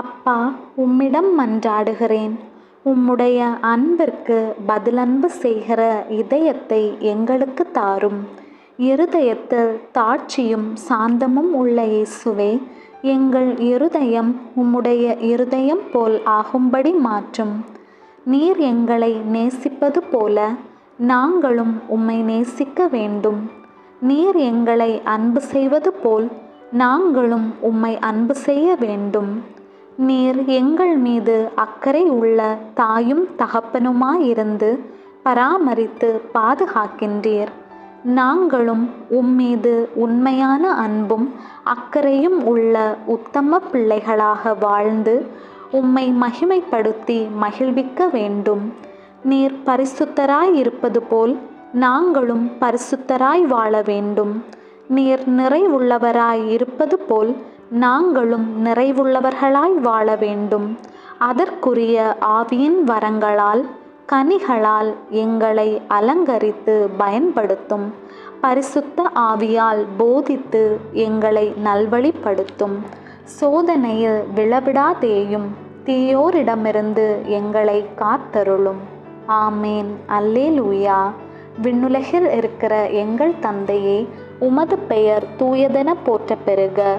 அப்பா உம்மிடம் மன்றாடுகிறேன். உம்முடைய அன்பிற்கு பதிலன்பு செய்கிற இதயத்தை எங்களுக்கு தாரும். இருதயத்தில் தாட்சியும் சாந்தமும் உள்ள இயேசுவே எங்கள் இருதயம் உம்முடைய இருதயம் போல் ஆகும்படி மாற்றும். நீர் எங்களை நேசிப்பது போல நாங்களும் உம்மை நேசிக்க வேண்டும். நீர் எங்களை அன்பு செய்வது போல் நாங்களும் உம்மை அன்பு செய்ய வேண்டும். நீர் எங்கள் மீது அக்கறை உள்ள தாயும் தகப்பனுமாயிருந்து பராமரித்து பாதுகாக்கின்றீர். நாங்களும் உம்மீது உண்மையான அன்பும் அக்கறையும் உள்ள உத்தம பிள்ளைகளாக வாழ்ந்து உம்மை மகிமைப்படுத்தி மகிழ்விக்க வேண்டும். நீர் பரிசுத்தராய் இருப்பது போல் நாங்களும் பரிசுத்தராய் வாழ வேண்டும். நீர் நிறைவுள்ளவராய் இருப்பது போல் நாங்களும் நிறைவுள்ளவர்களாய் வாழ வேண்டும். அதற்குரிய ஆவியின் வரங்களால் கனிகளால் எங்களை அலங்கரித்து பயன்படுத்தும். பரிசுத்த ஆவியால் போதித்து எங்களை நல்வழிப்படுத்தும். சோதனையில் விளவிடாதேயும் தீயோரிடமிருந்து எங்களை காத்தருளும். ஆமேன். அல்லேலூயா. விண்ணுலகில் இருக்கிற எங்கள் தந்தையே உமது பெயர் தூயதென போற்ற பெறுக